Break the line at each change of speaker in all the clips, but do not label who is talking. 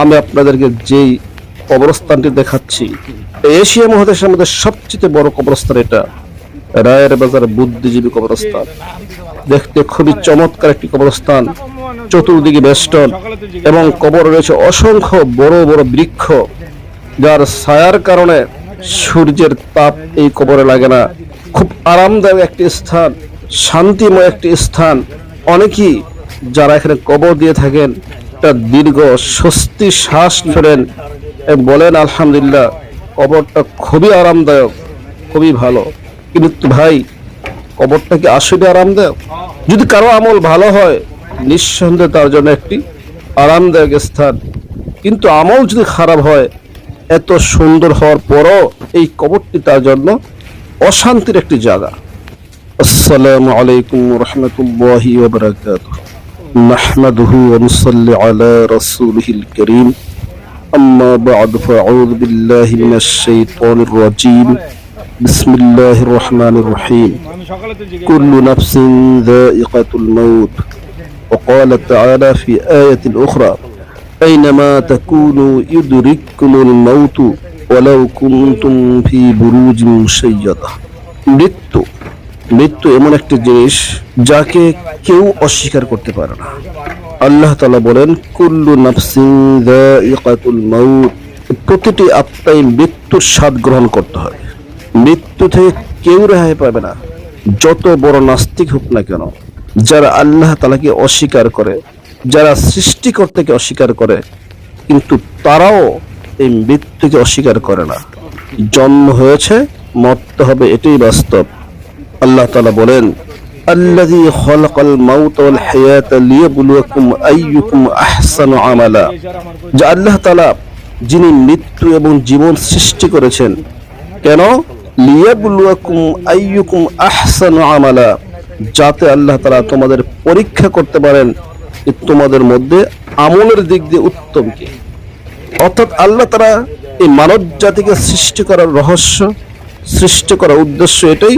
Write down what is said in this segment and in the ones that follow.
আমি আপনাদেরকে যেই কবরস্থানটি দেখাচ্ছি এশিয়া মহাদেশের মধ্যে সবচেয়ে বড় কবরস্থান এটা। রায়ের বাজার বুদ্ধিজীবী কবরস্থান। দেখতে খুবই চমৎকার একটি কবরস্থান, চতুর্দিকে বেষ্টন এবং কবর রয়েছে অসংখ্য বড় বড় বৃক্ষ, যার ছায়ার কারণে সূর্যের তাপ এই কবরে লাগে না। খুব আরামদায়ক একটি স্থান, শান্তিময় একটি স্থান। অনেকেই যারা এখানে কবর দিয়ে থাকেন একটা দীর্ঘ স্বস্তি শ্বাস ফেলেন বলেন, আলহামদুলিল্লাহ, কবরটা খুবই আরামদায়ক, খুবই ভালো। কিন্তু ভাই, কবরটা কি আসলে আরামদায়ক? যদি কারও আমল ভালো হয়, নিঃসন্দেহে তার জন্য একটি আরামদায়ক স্থান। কিন্তু আমল যদি খারাপ হয়, এত সুন্দর হওয়ার পরও এই কবরটি তার জন্য অশান্তির একটি জায়গা। আসসালামু আলাইকুম রহমতুল্লাহি نحمده ونصلي على رسوله الكريم أما بعد فأعوذ بالله من الشيطان الرجيم بسم الله الرحمن الرحيم كل نفس ذائقة الموت وقال تعالى في آية أخرى أينما تكونوا يدرككم الموت ولو كنتم في بروج مشيدة মৃত্যু মৃত্যু এমন একটি জিনিস যাকে কেউ অস্বীকার করতে পারে না। আল্লাহ তালা বলেন, কুল্লু যায়িকাতুল মাউত। প্রতিটি আত্মাই মৃত্যুর স্বাদ গ্রহণ করতে হয়। মৃত্যু থেকে কেউ রেহাই পাবে না। যত বড় নাস্তিক হোক না কেন, যারা আল্লাহ তালাকে অস্বীকার করে, যারা সৃষ্টিকর্তাকে অস্বীকার করে, কিন্তু তারাও এই মৃত্যুকে অস্বীকার করে না। জন্ম হয়েছে, মরতে হবে, এটাই বাস্তব। আল্লাহ তালা বলেন, আল্লাযী খলাকাল মাউত ওয়াল হায়াতা আইয়ুকুম আহসানু আমালা। যে আল্লাহ তাআলা যিনি মৃত্যু এবং জীবন সৃষ্টি করেছেন, কেন? লিয়াবলুয়াকুম আইয়ুকুম আহসানু আমালা। যাতে আল্লাহ তাআলা তোমাদের পরীক্ষা করতে পারেন তোমাদের মধ্যে আমলের দিক দিয়ে উত্তম কি। অর্থাৎ আল্লাহ তারা এই মানব জাতিকে সৃষ্টি করার রহস্য, সৃষ্টি করার উদ্দেশ্য এটাই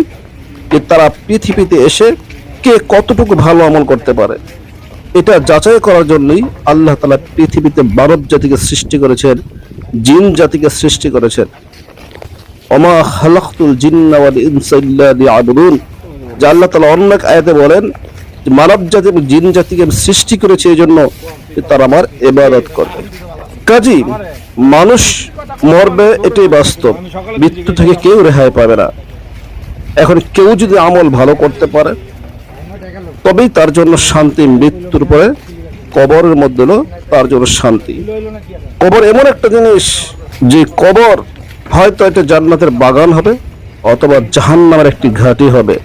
যে তারা পৃথিবীতে এসে কে কতটুকু ভালো আমল করতে পারে, এটা যাচাই করার জন্যই আল্লাহ তালা পৃথিবীতে মানব জাতিকে সৃষ্টি করেছেন, জিন জাতিকে সৃষ্টি করেছেন। অমা খালাকতুল জিন্না ওয়াল ইনসা যা আল্লাহ তালা অন্য এক আয়াতে বলেন যে মানব জাতি এবং জিন জাতিকে আমি সৃষ্টি করেছি এই জন্য যে তারা আমার ইবাদত করবে। কাজী, মানুষ মরবে এটাই বাস্তব। মৃত্যু থেকে কেউ রেহাই পাবে না। এখন কেউ যদি আমল ভালো করতে পারে, তবেই তার জন্য শান্তি, মৃত্যুর পরে কবরের মধ্যে তার জন্য শান্তি। কবর এমন একটা জিনিস, যে কবর হয়তো একটা জান্নাতের বাগান হবে অথবা জাহান্নামের একটি ঘাঁটি হবে।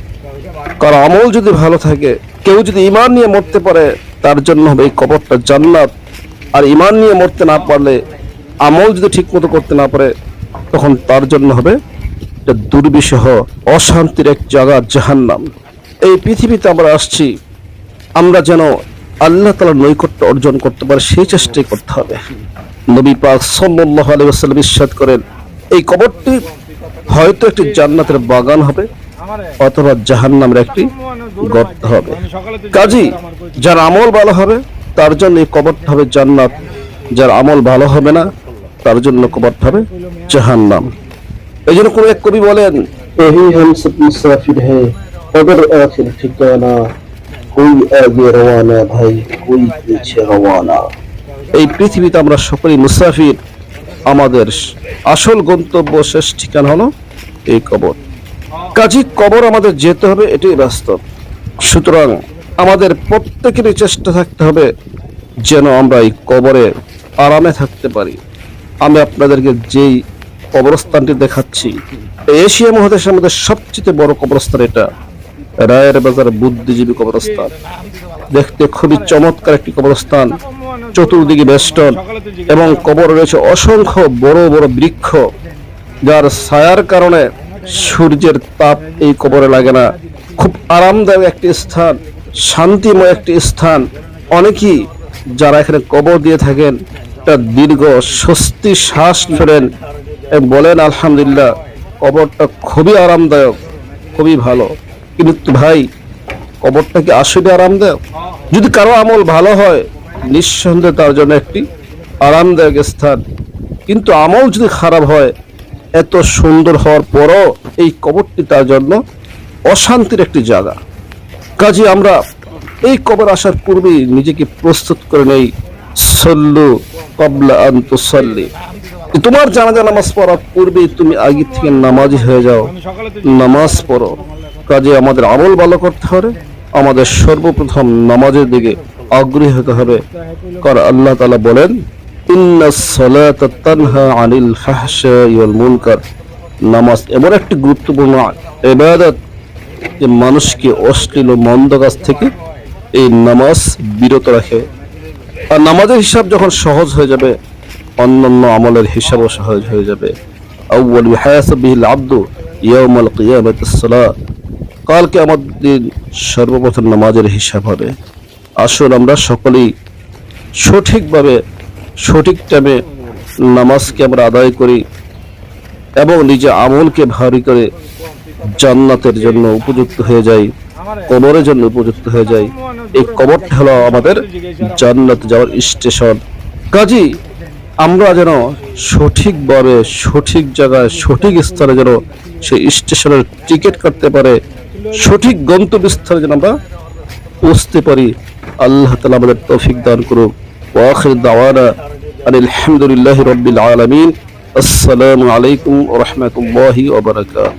কারণ আমল যদি ভালো থাকে, কেউ যদি ইমান নিয়ে মরতে পারে, তার জন্য হবে এই কবরটা জান্নাত। আর ইমান নিয়ে মরতে না পারলে, আমল যদি ঠিক মতো করতে না পারে, তখন তার জন্য হবে একটা দুর্বিষহ, অশান্তির এক জায়গা, জাহান্নাম। এই পৃথিবীতে আমরা আসছি, আমরা যেন আল্লাহ তালার নৈকট্য অর্জন করতে পারে, সেই চেষ্টাই করতে হবে। নবী পাক সাল্লাল্লাহু আলাইহি ওয়াসাল্লাম ইরশাদ করেন, এই কবরটি হয়তো একটি জান্নাতের বাগান হবে, অথবা জাহান্নামের একটি গর্ত হবে। কাজী, যার আমল ভালো হবে, তার জন্য এই কবরটা হবে জান্নাত। যার আমল ভালো হবে না, তার জন্য কবরটা হবে জাহান্নাম। এই জন্য কোনো এক কবি বলেন হে রওয়ানা ভাই এই পৃথিবীতে আমরা সকলেই মুসাফির আমাদের আসল গন্তব্য শেষ ঠিকানা হলো এই কবর। কাজী কবর আমাদের যেতে হবে এটাই বাস্তব। সুতরাং আমাদের প্রত্যেকেরই চেষ্টা থাকতে হবে যেন আমরা এই কবরে আরামে থাকতে পারি। আমি আপনাদেরকে যেই কবরস্থানটি দেখাচ্ছি। এশিয়া মহাদেশের মধ্যে সবচেয়ে বড় কবরস্থান এটা। রায়ের বাজার বুদ্ধিজীবী কবরস্থান। দেখতে খুবই চমৎকার একটি কবরস্থান। চতুর্দিকে বেষ্টন এবং কবর রয়েছে অসংখ্য বড় বড় বৃক্ষ, যার ছায়ার কারণে সূর্যের তাপ এই কবরে লাগে না। খুব আরামদায়ক একটি স্থান, শান্তিময় একটি স্থান। অনেকেই যারা এখানে কবর দিয়ে থাকেন একটা দীর্ঘ স্বস্তি শ্বাস এবং বলেন, আলহামদুলিল্লাহ, কবরটা খুবই আরামদায়ক, খুবই ভালো। কিন্তু ভাই, কবরটা কি আসলে আরামদায়ক? যদি কারও আমল ভালো হয়, নিঃসন্দেহে তার জন্য একটি আরামদায়ক স্থান। কিন্তু আমল যদি খারাপ হয়, এত সুন্দর হওয়ার পরও এই কবরটি তার জন্য অশান্তির একটি জায়গা। কাজে, আমরা এই কবর আসার পূর্বেই নিজেকে প্রস্তুত করে নেই। সল্লু কবলা আন্তসল্লি তোমার জানাজা নামাজ পড়ার পূর্বেই তুমি আগে থেকে নামাজি হয়ে যাও। নামাজ পড়ো। কাজে আমাদের আমল ভালো করতে হবে। আমাদের সর্বপ্রথম নামাজের দিকে আগ্রহী হতে হবে। কারণ আল্লাহ তালা বলেন আনিল মুনকার। নামাজ এমন একটি গুরুত্বপূর্ণ ইবাদত যে মানুষকে অশ্লীল মন্দ কাজ থেকে এই নামাজ বিরত রাখে। আর নামাজের হিসাব যখন সহজ হয়ে যাবে অন্যান্য আমলের হিসাবও সহজ হয়ে যাবে। আউয়াল বিহাসাবিহিল আব্দু ইয়াউমাল কিয়ামাতিস সালাত কালকে আমাদের সর্বপ্রথম নামাজের হিসাব হবে। আসুন আমরা সকলেই সঠিকভাবে, সঠিক টাইমে নামাজকে আমরা আদায় করি এবং নিজে আমলকে ভারী করে জান্নাতের জন্য উপযুক্ত হয়ে যাই কবরের জন্য উপযুক্ত হয়ে যাই। এই কবরটা হলো আমাদের জান্নাত যাওয়ার স্টেশন। কাজী আমরা যেন সঠিকভাবে সঠিক জায়গায়, সঠিক স্থানে যেন সেই স্টেশনের টিকিট কাটতে পারে, সঠিক গন্তব্যস্থলে যেন আমরা পৌঁছতে পারি, আল্লাহ তালা আমাদের তৌফিক দান করুক। ওয়াখির দাওয়ানা আলহামদুলিল্লাহ রবিল আলমিন। আসসালামু আলাইকুম রহমতুল্লাহি ওবরাকাত